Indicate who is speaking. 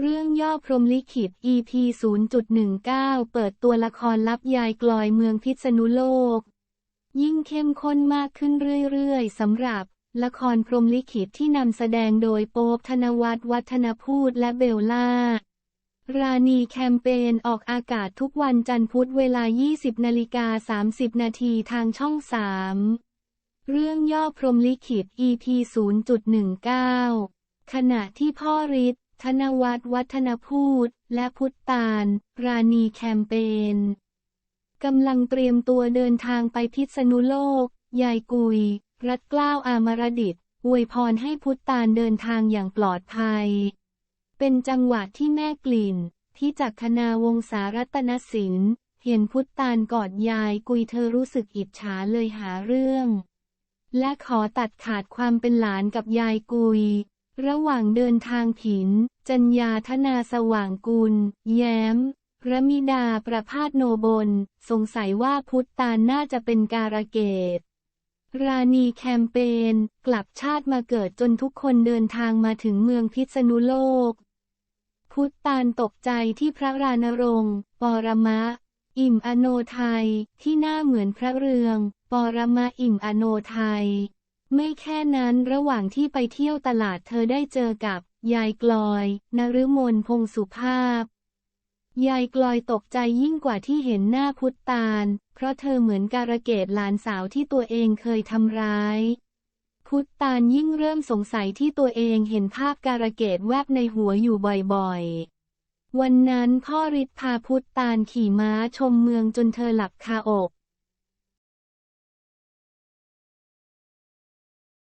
Speaker 1: เรื่องย่อพรมลิขิต EP 0.19 เปิดตัวละครลับยายกลอยเมืองพิษณุโลก ยิ่งเข้มข้นมากขึ้นเรื่อยๆสำหรับ ละครพรมลิขิตที่นำแสดงโดยโป๊บธนวัฒน์วัฒนพูดและเบลล่า ราณีแคมเปญออกอากาศทุกวันจันทร์พุธเวลา 20นาฬิกา30 นาทีทางช่อง 3 เรื่องย่อพรมลิขิต EP 0.19 ขณะที่พ่อฤทธิ ธนวัฒน์วัฒนพูด และพุทธาลราณีแคมเปญกำลังเตรียมตัวเดินทางไปพิษณุโลก ยายกุย รัดกล้าวอามรดิตอวยพรให้พุทธาลเดินทางอย่างปลอดภัย เป็นจังหวะที่แม่กลิ่น ที่จากคณาวงศารัตนศิลป์เห็นพุทธาลกอดยายกุยเธอรู้สึกอิจฉาเลยหาเรื่อง และขอตัดขาดความเป็นหลานกับยายกุย ระหว่างเดินทางผิน จัญญาธนาสว่างกุล แย้ม ระมิดาประพาสโนบล สงสัยว่าพุทธตาน่าจะเป็นการะเกต ราณีแคมเปญกลับชาติมาเกิดจนทุกคนเดินทางมาถึงเมืองพิษณุโลก พุทธตาลตกใจที่พระรานรงค์ปรมะ อิ่มอโนไทยที่หน้าเหมือนพระเรือง ปรมะอิ่มอโนไทย ไม่แค่นั้นระหว่างที่ไปเที่ยวตลาดเธอได้เจอกับ ยายกลอย นฤมลพงสุภาพ ยายกลอยตกใจยิ่งกว่าที่เห็นหน้าพุทธตาล เพราะเธอเหมือนการะเกดหลานสาวที่ตัวเองเคยทำร้าย พุทธตาลยิ่งเริ่มสงสัยที่ตัวเองเห็นภาพการะเกดแวบในหัวอยู่บ่อยๆ วันนั้นพ่อฤทธิ์พาพุทธตาลขี่ม้าชมเมืองจนเธอหลับคาอก